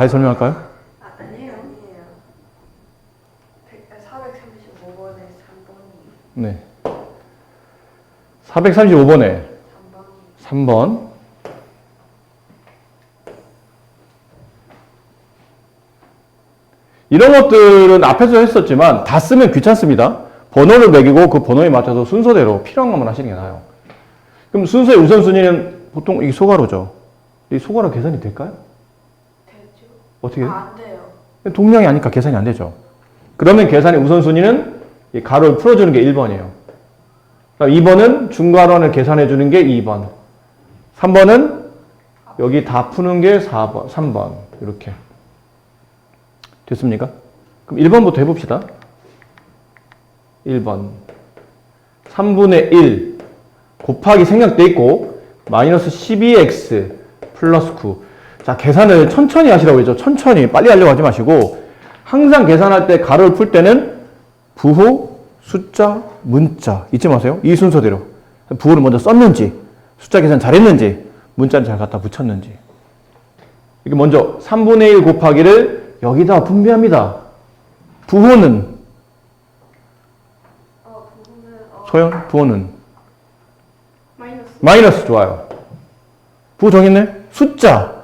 다시 설명할까요? 아, 아니에요. 아니에요. 435번에 3번이 네. 435번에 3번이 3번. 이런 것들은 앞에서 했었지만 다 쓰면 귀찮습니다. 번호를 매기고 그 번호에 맞춰서 순서대로 필요한 것만 하시는 게 나아요. 그럼 순서의 우선순위는 보통 이 소가로죠. 이 소가로 계산이 될까요? 어떻게 해요? 아, 안 돼요. 동량이 아니까 계산이 안 되죠. 그러면 계산의 우선순위는 이 가로를 풀어주는 게 1번이에요. 2번은 중괄원을 계산해 주는 게 2번. 3번은 여기 다 푸는 게 4번, 3번. 이렇게. 됐습니까? 그럼 1번부터 해봅시다. 1번. 3분의 1 곱하기 생략돼 있고 마이너스 12x 플러스 9. 자, 계산을 천천히 하시라고 했죠. 천천히. 빨리 하려고 하지 마시고 항상 계산할 때 가로를 풀 때는 부호, 숫자, 문자 잊지 마세요. 이 순서대로. 부호를 먼저 썼는지, 숫자 계산 잘했는지, 문자는 잘 갖다 붙였는지. 이게 먼저 3분의 1 곱하기를 여기다 분배합니다. 부호는 어, 어, 소연 부호는 마이너스 마이너스 좋아요. 부호 정했네? 숫자.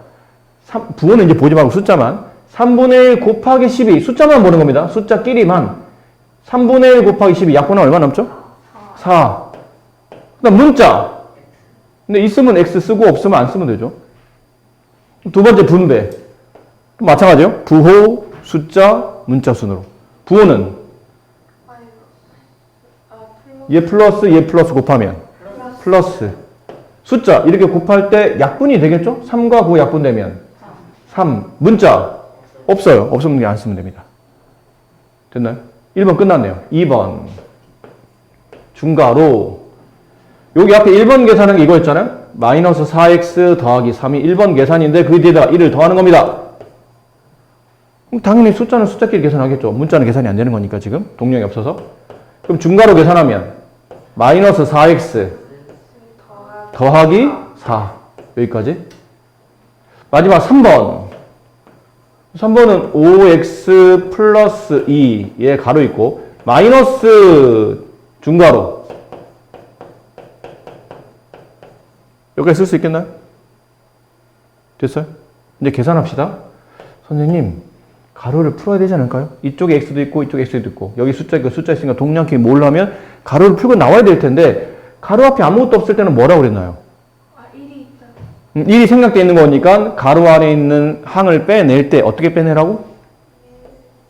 삼- 부호는 이제 보지 말고 숫자만. 3분의 1 곱하기 12. 숫자만 보는 겁니다. 숫자끼리만. 3분의 1 곱하기 12. 약분은 얼마 남죠? 4. 그 다음 문자. 근데 있으면 X 쓰고 없으면 안 쓰면 되죠. 두 번째 분배. 마찬가지요. 부호, 숫자, 문자 순으로. 부호는 얘 플러스 얘 플러스 곱하면 플러스 숫자 이렇게 곱할 때 약분이 되겠죠? 3과 9 약분되면 3 문자 없어요. 없으면 안 쓰면 됩니다. 됐나요? 1번 끝났네요. 2번. 중괄호. 여기 앞에 1번 계산은 이거였잖아요. 마이너스 4x 더하기 3이 1번 계산인데 그 뒤에다가 1을 더하는 겁니다. 그럼 당연히 숫자는 숫자끼리 계산하겠죠. 문자는 계산이 안 되는 거니까 지금. 동력이 없어서. 그럼 중괄호 계산하면 마이너스 4x 더하기 4 여기까지. 마지막 3번 3번은 5x 플러스 2에 가로 있고 마이너스 중괄호 여기까지 쓸 수 있겠나요? 됐어요? 이제 계산합시다 선생님 가로를 풀어야 되지 않을까요? 이쪽에 x도 있고 이쪽에 x도 있고 여기 숫자 있고 숫자 있으니까 동량끼리 모으려면 가로를 풀고 나와야 될 텐데 가로 앞에 아무것도 없을 때는 뭐라고 그랬나요? 아, 1이 있다. 음, 1이 생략되어 있는 거니까 가로 안에 있는 항을 빼낼 때 어떻게 빼내라고?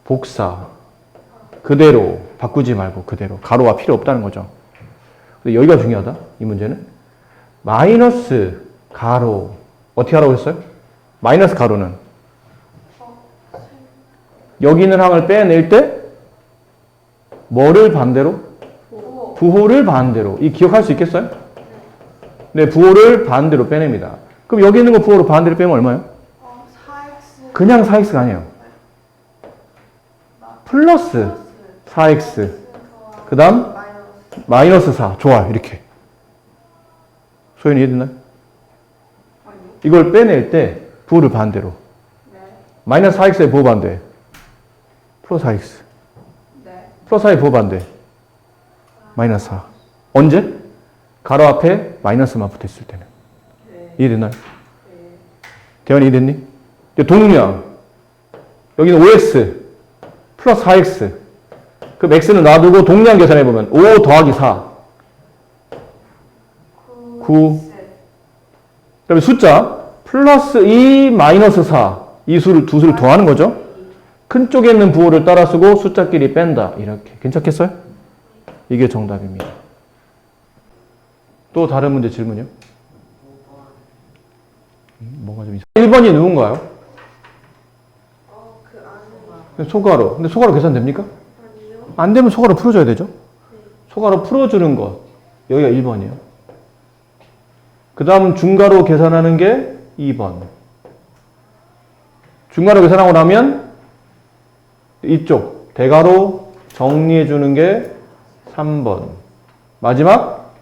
복사 그대로 바꾸지 말고 그대로 가로가 필요 없다는 거죠 근데 여기가 중요하다 이 문제는 마이너스 가로 어떻게 하라고 했어요? 마이너스 가로는 여기 있는 항을 빼낼 때 뭐를 반대로? 오. 부호 를 반대로. 이 기억할 수 있겠어요? 네, 부호를 반대로 빼냅니다. 그럼 여기 있는 거 부호로 반대로 빼면 얼마예요? 어, 4x 그냥 4x가 아니에요. 플러스 플러스 4x. 더하기 그 다음 마이너스 마이너스 4. 좋아요. 이렇게. 소연이 이해됐나요? 이걸 빼낼 때 부호를 반대로. 네. 마이너스 4x의 부호 반대. 플러스 4x. 네. 플러스 4의 부호 반대. 마이너스 4. 언제? 가로 앞에 마이너스만 붙어 있을 때는. 네. 이해됐나요? 네. 대환이 이해됐니? 동량. 여기는 5x 플러스 4x. 그럼 x는 놔두고 동량 계산해보면 5 더하기 4. 9. 구. 그 다음에 숫자 플러스 2 마이너스 4. 이 수를 두 수를 더하는 거죠. 큰 쪽에 있는 부호를 따라 쓰고 숫자끼리 뺀다. 이렇게. 괜찮겠어요? 이게 정답입니다. 또 다른 문제 질문이요? 음, 뭐가 좀 이상. 1번이 누군가요? 어, 그 근데 소가로. 근데 소가로 계산됩니까? 아니요. 안 되면 소가로 풀어줘야 되죠? 소가로 풀어주는 것. 여기가 1번이에요. 그 다음 중가로 계산하는 게 2번. 중가로 계산하고 나면 이쪽 대가로 정리해 주는 게 3번. 마지막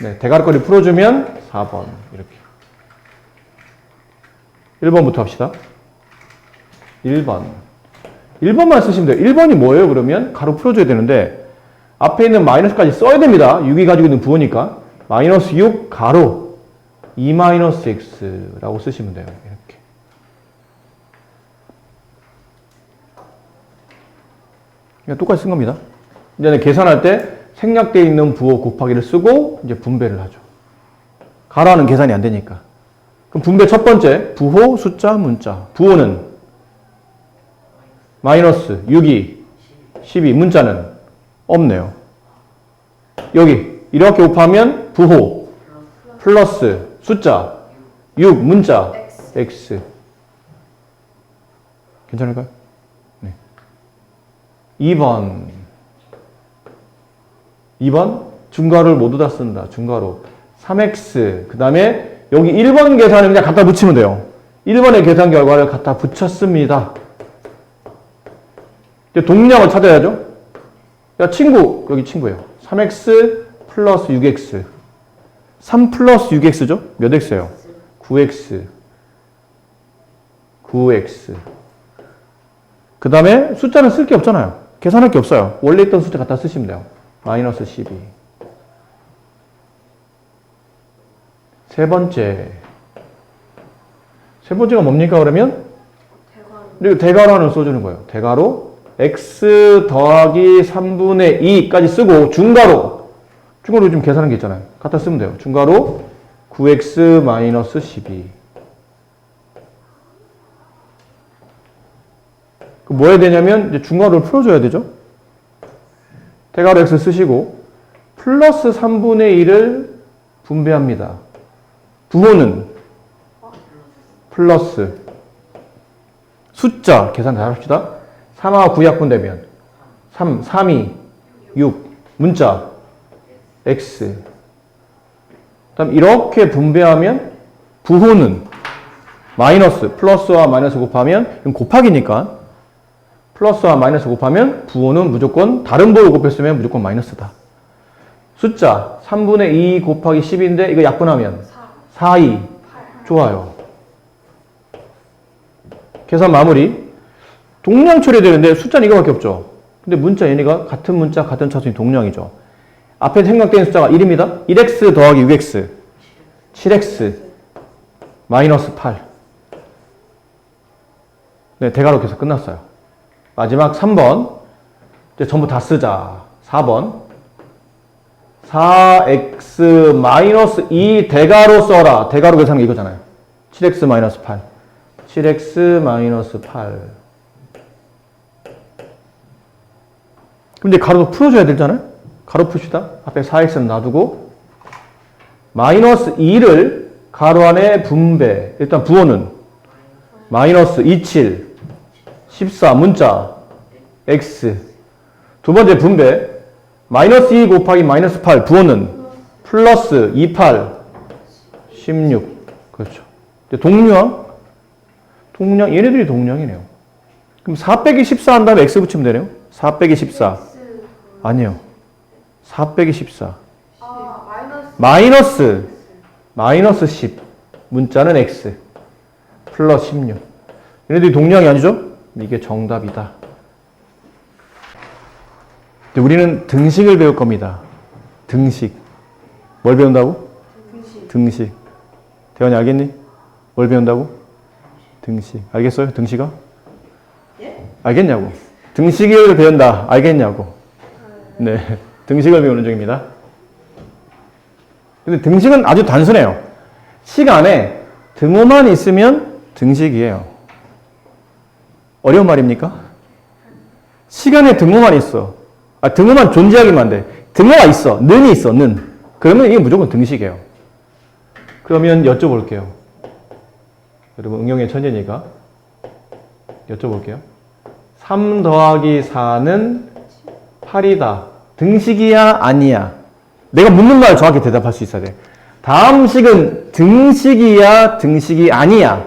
네, 대가로 거리 풀어주면 4번. 이렇게. 1번부터 합시다. 1번. 1번만 쓰시면 돼요. 1번이 뭐예요, 그러면? 가로 풀어줘야 되는데, 앞에 있는 마이너스까지 써야 됩니다. 6이 가지고 있는 부호니까. 마이너스 6, 가로, 2 마이너스 x라고 쓰시면 돼요. 이렇게. 그냥 똑같이 쓴 겁니다. 이제 계산할 때 생략되어 있는 부호 곱하기를 쓰고 이제 분배를 하죠. 가로하는 계산이 안 되니까. 그럼 분배 첫 번째, 부호, 숫자, 문자. 부호는 마이너스 6이 12, 문자는 없네요. 여기 이렇게 곱하면 부호 플러스 숫자 6, 문자 X. 괜찮을까요? 네. 2번. 2번 중괄호를 모두 다 쓴다. 중괄호. 3x. 그 다음에 여기 1번 계산을 그냥 갖다 붙이면 돼요. 1번의 계산 결과를 갖다 붙였습니다. 이제 동량을 찾아야죠. 야, 친구. 여기 친구예요. 3x 플러스 6x. 3 플러스 6x죠? 몇 x예요? 9x. 9x. 그 다음에 숫자는 쓸 게 없잖아요. 계산할 게 없어요. 원래 있던 숫자 갖다 쓰시면 돼요. 마이너스 12. 세 번째. 세 번째가 뭡니까, 그러면? 그리고 대괄호는 써주는 거예요. 대괄호 x 더하기 3분의 2까지 쓰고 중괄호 중괄호 지금 계산한 게 있잖아요. 갖다 쓰면 돼요. 중괄호 9x 마이너스 12. 그뭐 해야 되냐면 이제 중괄호를 풀어줘야 되죠. 대괄호 x 쓰시고 플러스 3분의 2를 분배합니다. 부호는 플러스 숫자 계산 잘 합시다. 3하고 9 약분 되면 3, 3이 6, 문자 x. 그다음 이렇게 분배하면 부호는 마이너스 플러스와 마이너스 곱하면 곱하기니까 플러스와 마이너스 곱하면 부호는 무조건 다른 부호 곱했으면 무조건 마이너스다. 숫자 3분의 2 곱하기 10인데 이거 약분하면 4. 4, 2 좋아요. 계산 마무리. 동량 처리되는데 숫자는 이거밖에 없죠. 근데 문자 얘네가 같은 문자 같은 차수인 동량이죠. 앞에 생각된 숫자가 1입니다. 1x 더하기 6x 7x 마이너스 8 네, 대괄호 계산 끝났어요. 마지막 3번 이제 전부 다 쓰자. 4번 4x 마이너스 2 대괄호 써라. 대괄호 계산은 이거잖아요. 7x 마이너스 8 7x 마이너스 8 그럼 이제 가로도 풀어줘야 되잖아요? 가로 푸시다. 앞에 4x는 놔두고 마이너스 2를 가로 안에 분배. 일단 부호는 마이너스 27 14 문자 x 두 번째 분배 마이너스 2 곱하기 마이너스 8 부호는 플러스 28 16 그렇죠. 동량 동량 얘네들이 동량이네요. 그럼 4 빼기 14 한 다음에 x 붙이면 되네요. 4 빼기 14 X. 아니요. 4 빼기 14 아, 마이너스. 마이너스 마이너스 10 문자는 x 플러스 16 얘네들이 동량이 아니죠? 이게 정답이다. 우리는 등식을 배울 겁니다. 등식. 뭘 배운다고? 등식. 등식. 대원이 알겠니? 뭘 배운다고? 등식. 알겠어요? 등식아? 예? 알겠냐고. 등식을 배운다. 알겠냐고. 네. 등식을 배우는 중입니다. 근데 등식은 아주 단순해요. 시간에 등호만 있으면 등식이에요. 어려운 말입니까? 시간에 등호만 있어. 아, 등호만 존재하기만 돼. 등호가 있어. 는이 있어. 는. 그러면 이게 무조건 등식이에요. 그러면 여쭤볼게요. 여러분 응용의 천재니까 여쭤볼게요. 3 더하기 4는 8이다. 등식이야? 아니야? 내가 묻는 말 정확히 대답할 수 있어야 돼. 다음 식은 등식이야? 등식이 아니야?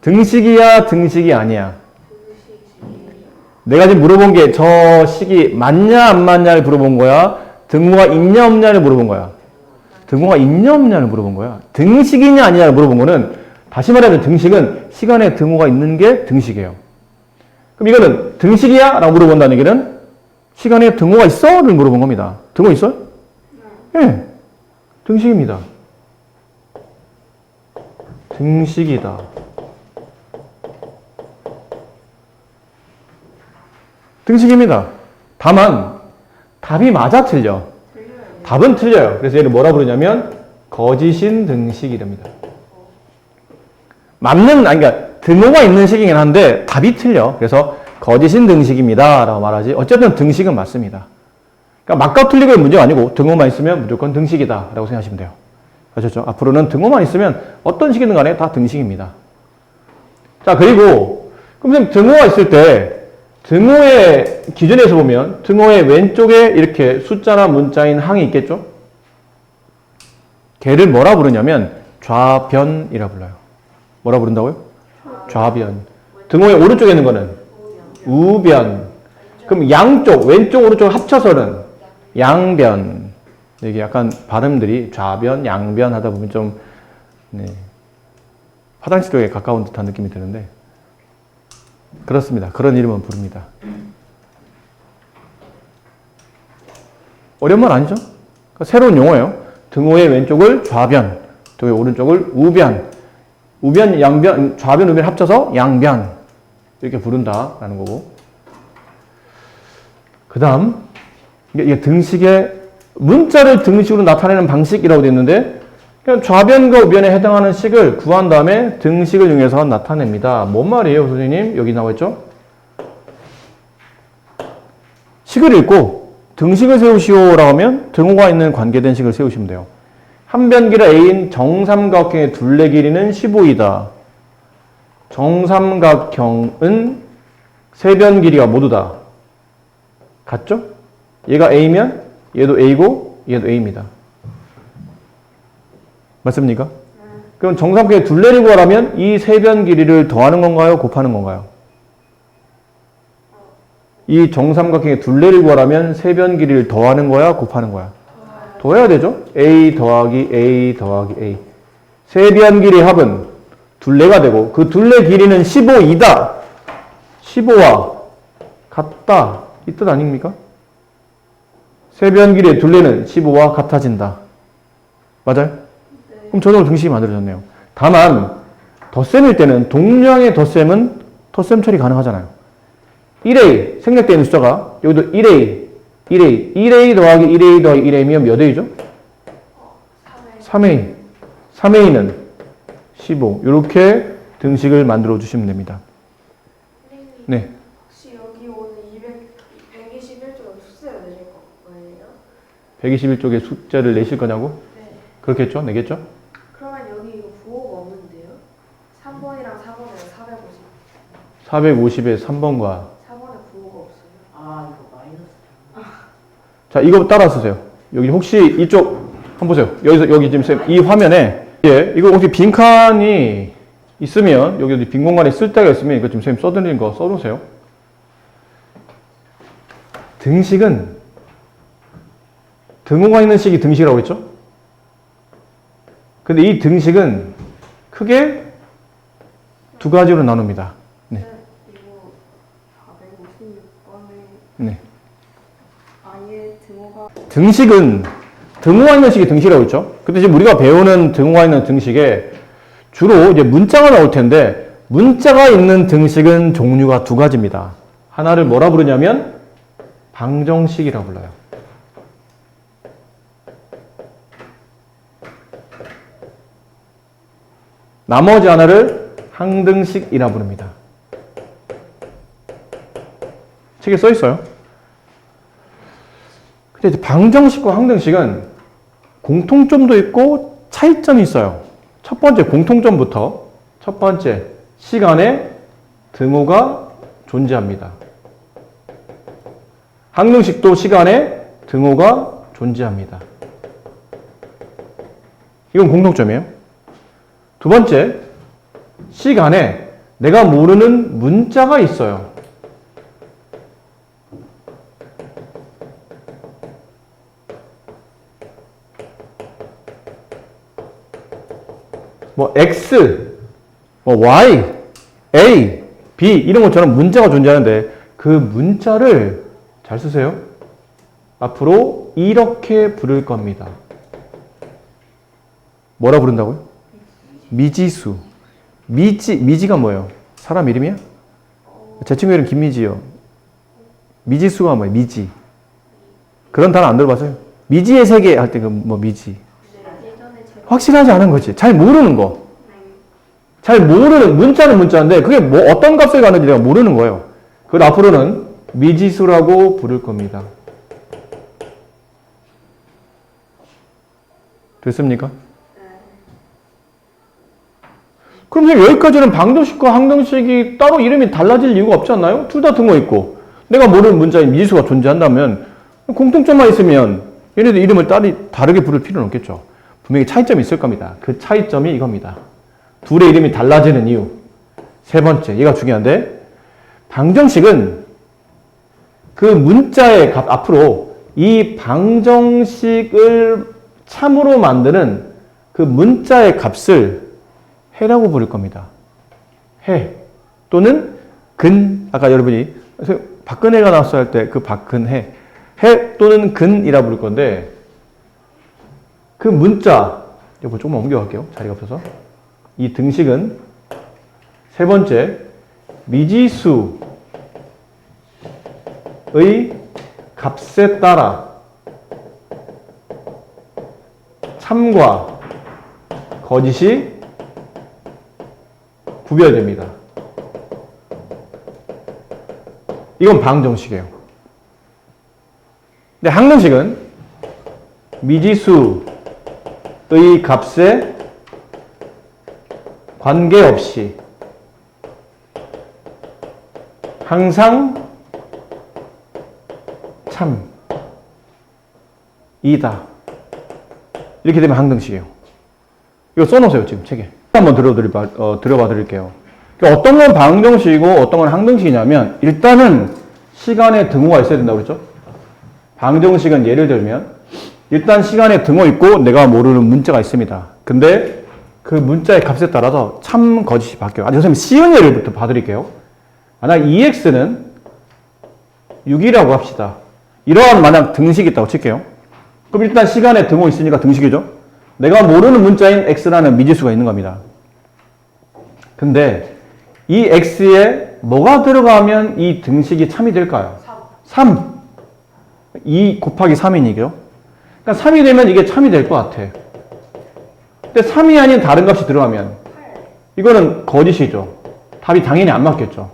등식이야? 등식이 아니야? 내가 지금 물어본 게저 식이 맞냐 안 맞냐를 물어본 거야? 등호가 있냐 없냐를 물어본 거야? 등호가 있냐 없냐를 물어본 거야? 등식이냐 아니냐를 물어본 거는 다시 말하면 등식은 시간에 등호가 있는 게 등식이에요. 그럼 이거는 등식이야? 라고 물어본다는 얘기는 시간에 등호가 있어? 를 물어본 겁니다. 등호 있어요? 예. 등식입니다. 등식이다. 등식입니다. 다만 답이 맞아 틀려. 답은 틀려요. 그래서 얘를 뭐라 부르냐면 거짓인 등식이랍니다. 맞는 아니 그러니까 등호가 있는 식이긴 한데 답이 틀려. 그래서 거짓인 등식입니다라고 말하지. 어쨌든 등식은 맞습니다. 그러니까 맞고 틀리고의 문제가 아니고 등호만 있으면 무조건 등식이다라고 생각하시면 돼요. 아셨죠? 앞으로는 등호만 있으면 어떤 식이든 간에 다 등식입니다. 자, 그리고 그럼 선생님 등호가 있을 때 등호의 기준에서 보면 등호의 왼쪽에 이렇게 숫자나 문자인 항이 있겠죠? 걔를 뭐라 부르냐면 좌변이라 불러요. 뭐라 부른다고요? 좌변. 등호의 오른쪽에 있는 거는 우변. 그럼 양쪽, 왼쪽, 오른쪽 합쳐서는 양변. 이게 약간 발음들이 좌변, 양변 하다 보면 좀, 네. 화장실 쪽에 가까운 듯한 느낌이 드는데. 그렇습니다. 그런 이름은 부릅니다. 어려운 말 아니죠? 그러니까 새로운 용어예요. 등호의 왼쪽을 좌변, 등호의 오른쪽을 우변. 우변, 양변, 좌변, 우변 합쳐서 양변. 이렇게 부른다라는 거고. 그 다음, 이게, 등식의 문자를 등식으로 나타내는 방식이라고 되어 있는데, 좌변과 우변에 해당하는 식을 구한 다음에 등식을 이용해서 나타냅니다. 뭔 말이에요, 선생님? 여기 나와 있죠? 식을 읽고 등식을 세우시오라고 하면 등호가 있는 관계된 식을 세우시면 돼요. 한변 길이 A인 정삼각형의 둘레 길이는 15이다. 정삼각형은 세 변 길이가 모두 다 같죠? 얘가 A면 얘도 A고 얘도 A입니다. 맞습니까? 그럼 정삼각형의 둘레를 구하라면 이 세변 길이를 더하는 건가요? 곱하는 건가요? 이 정삼각형의 둘레를 구하라면 세변 길이를 더하는 거야? 곱하는 거야? 더해야 되죠? A 더하기 A 더하기 A. 세변 길이 합은 둘레가 되고 그 둘레 길이는 15이다. 15와 같다. 이 뜻 아닙니까? 세변 길이의 둘레는 15와 같아진다. 맞아요? 그럼 저절로 등식이 만들어졌네요. 다만 덧셈일 때는 동량의 덧셈은 덧셈 처리 가능하잖아요. 1A 생략되어 있는 숫자가 여기도 1A 1A 1A 더하기 1A 더하기 1A면 몇 A죠? 3A 3A는 15 이렇게 등식을 만들어 주시면 됩니다. 네. 혹시 여기 오는 200, 121쪽은 수수료 내실 거예요? 121쪽에 숫자를 내실 거냐고? 네. 그렇겠죠? 내겠죠? 그러면 여기 이거 부호가 없는데요? 3번이랑 4번이랑 450. 450에 3번과 4번에 부호가 없어요. 아 이거 마이너스 자, 이거 따라 쓰세요. 여기 혹시 이쪽 한번 보세요. 여기서 여기 지금 쌤, 이 화면에 예, 이거 혹시 빈 칸이 있으면 여기 어디 빈 공간에 쓸 데가 있으면 이거 지금 쌤 써드린 거 써놓으세요. 등식은 등호가 있는 식이 등식이라고 했죠? 근데 이 등식은 크게 두 가지로 나눕니다. 네. 이거 456번에 네. 아예 등호가 등식은 등호가 있는 식이 등식이라고 했죠. 근데 지금 우리가 배우는 등호가 있는 등식에 주로 이제 문자가 나올 텐데 문자가 있는 등식은 종류가 두 가지입니다. 하나를 뭐라 부르냐면 방정식이라고 불러요. 나머지 하나를 항등식이라 부릅니다. 책에 써 있어요. 근데 이제 방정식과 항등식은 공통점도 있고 차이점이 있어요. 첫 번째 공통점부터 첫 번째 시간에 등호가 존재합니다. 항등식도 시간에 등호가 존재합니다. 이건 공통점이에요. 두 번째 시간에 내가 모르는 문자가 있어요. 뭐 x 뭐 Y, A, B 이런 것처럼 문자가 존재하는데 그 문자를 잘 쓰세요. 앞으로 이렇게 부를 겁니다. 뭐라 부른다고요? 미지수. 미지 미지가 뭐예요? 사람 이름이야? 제 친구 이름 김미지요. 미지수가 뭐예요? 미지. 그런 단어 안 들어봤어요? 미지의 세계 할 때 그 뭐 미지. 확실하지 않은 거지. 잘 모르는 거. 잘 모르는 문자는 문자인데 그게 뭐 어떤 값을 가는지 내가 모르는 거예요. 그걸 앞으로는 미지수라고 부를 겁니다. 됐습니까? 그럼 여기까지는 방정식과 항정식이 따로 이름이 달라질 이유가 없지 않나요? 둘 다 등호 있고 내가 모르는 문자인 미지수가 존재한다면 공통점만 있으면 얘네들 이름을 따리, 다르게 부를 필요는 없겠죠. 분명히 차이점이 있을 겁니다. 그 차이점이 이겁니다. 둘의 이름이 달라지는 이유. 세 번째, 얘가 중요한데 방정식은 그 문자의 값 앞으로 이 방정식을 참으로 만드는 그 문자의 값을 해라고 부를 겁니다. 해 또는 근 아까 여러분이 박근혜가 나왔어 할때그 박근혜 해 또는 근이라 부를 건데 그 문자 이거 조금 옮겨갈게요. 자리가 없어서 이 등식은 세 번째 미지수의 값에 따라 참과 거짓이 구별됩니다. 이건 방정식이에요. 근데 항정식은 미지수 의 값에 관계없이 항상 참이다. 이렇게 되면 항등식이에요. 이거 써놓으세요, 지금 책에. 한번 들어드릴, 바- 어, 들어봐 드릴게요. 그러니까 어떤 건 방정식이고 어떤 건 항등식이냐면 일단은 시간에 등호가 있어야 된다고 그랬죠? 방정식은 예를 들면 일단 시간에 등호 있고 내가 모르는 문자가 있습니다. 근데 그 문자의 값에 따라서 참 거짓이 바뀌어요. 아, 선생님 쉬운 예를부터 봐드릴게요. 만약 2x는 6이라고 합시다. 이러한 만약 등식이 있다고 칠게요. 그럼 일단 시간에 등호 있으니까 등식이죠. 내가 모르는 문자인 x라는 미지수가 있는 겁니다. 근데 이 x에 뭐가 들어가면 이 등식이 참이 될까요? 3. 2 곱하기 3이니까요. 그러니까 3이 되면 이게 참이 될 것 같아. 근데 3이 아닌 다른 값이 들어가면 이거는 거짓이죠. 답이 당연히 안 맞겠죠.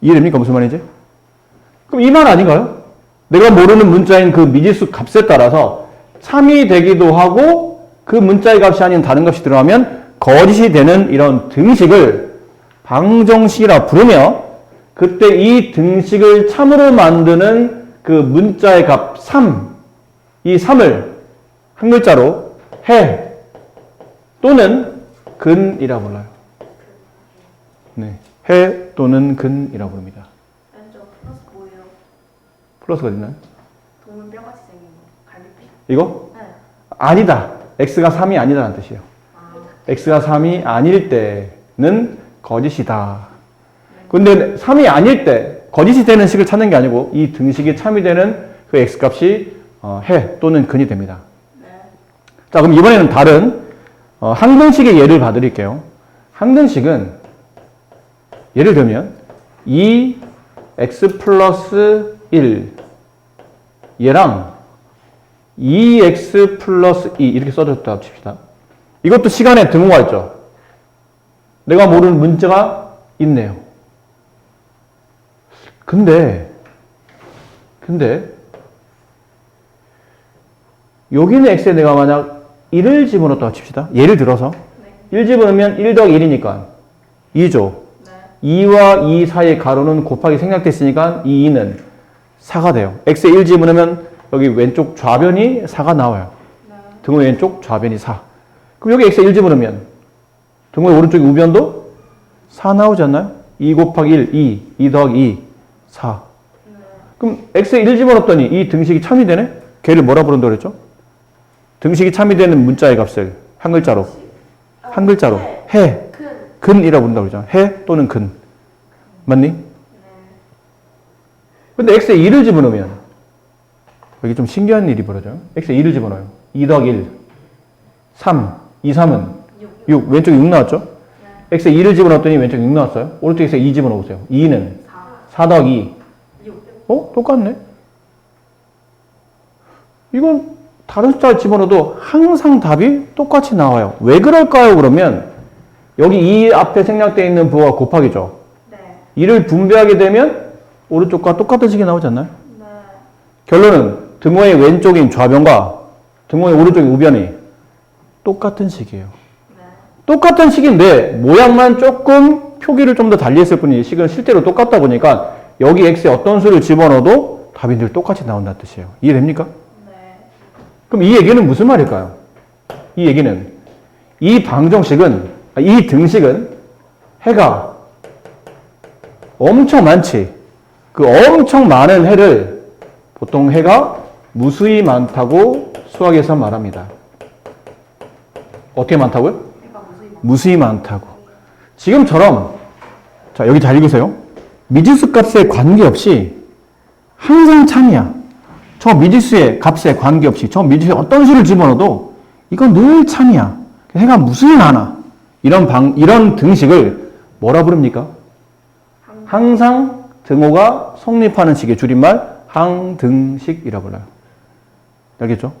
이해됩니까? 무슨 말인지? 그럼 이 말 아닌가요? 내가 모르는 문자인 그 미지수 값에 따라서 참이 되기도 하고 그 문자의 값이 아닌 다른 값이 들어가면 거짓이 되는 이런 등식을 방정식이라 부르며 그때 이 등식을 참으로 만드는 그 문자의 값 3, 이 3을 한 글자로 해 또는 근이라 불러요. 네, 해 또는 근이라 부릅니다. 왼쪽 플러스 뭐예요? 플러스가 있나요? 동물 뼈같이 생긴 거 갈비뼈 이거? 네 아니다. x가 3이 아니다라는 뜻이에요. 아, x가 3이 아닐 때는 거짓이다. 근데 3이 아닐 때 거짓이 되는 식을 찾는 게 아니고 이 등식이 참이 되는 그 x 값이 어, 해 또는 근이 됩니다. 네 자, 그럼 이번에는 다른 어, 항등식의 예를 봐드릴게요. 항등식은 예를 들면 2x 플러스 1 얘랑 2x 플러스 2 이렇게 써줬다 칩시다. 이것도 시간에 등호가 있죠. 내가 모르는 문자가 있네요. 근데 근데 여기는 x에 내가 만약 1을 집어넣었다고 칩시다. 예를 들어서 네. 1 집어넣으면 1 더하기 1이니까 2죠. 네. 2와 2 사이의 가로는 곱하기 생략됐으니까 이 2는 4가 돼요. x에 1 집어넣으면 여기 왼쪽 좌변이 4가 나와요. 네. 등호 왼쪽 좌변이 4. 그럼 여기 x에 1 집어넣으면 등호의 오른쪽 우변도 4 나오지 않나요? 2 곱하기 1, 2. 2 더하기 2, 4. 그럼 x에 1 집어넣었더니 이 등식이 참이 되네? 걔를 뭐라 부른다고 그랬죠? 등식이 참이 되는 문자의 값을 한 글자로 한 글자로 해. 큰 근이라고 부른다고 그러잖아. 해 또는 근. 맞니? 네. 근데 x에 2를 집어넣으면 여기 좀 신기한 일이 벌어져요. x에 2를 집어넣어요. 2 더하기 1. 3. 2, 3은 6. 왼쪽에 6 나왔죠? x에 2를 집어넣었더니 왼쪽에 6 나왔어요. 오른쪽에 x에 2 집어넣으세요. 2는 4 더하기 2. 어? 똑같네. 이건 다른 숫자를 집어넣어도 항상 답이 똑같이 나와요. 왜 그럴까요? 그러면 여기 이 앞에 생략되어 있는 부호가 곱하기죠. 네. 이를 분배하게 되면 오른쪽과 똑같은 식이 나오지 않나요? 네. 결론은 등호의 왼쪽인 좌변과 등호의 오른쪽인 우변이 똑같은 식이에요. 네. 똑같은 식인데 모양만 조금 표기를 좀 더 달리 했을 뿐이지 식은 실제로 똑같다 보니까 여기 x에 어떤 수를 집어넣어도 답이 늘 똑같이 나온다는 뜻이에요. 이해됩니까? 네. 그럼 이 얘기는 무슨 말일까요? 이 얘기는 이 방정식은 아, 이 등식은 해가 엄청 많지. 그 엄청 많은 해를 보통 해가 무수히 많다고 수학에서 말합니다. 어떻게 많다고요? 무수히 많다고. 지금처럼 자 여기 잘 읽으세요. 미지수 값에 관계없이 항상 참이야. 저 미지수의 값에 관계없이 저 미지수에 어떤 수를 집어넣어도 이건 늘 참이야. 해가 무수히 많아. 이런 방 이런 등식을 뭐라 부릅니까? 항상 등호가 성립하는 식의 줄임말 항등식이라고 불러요. 알겠죠?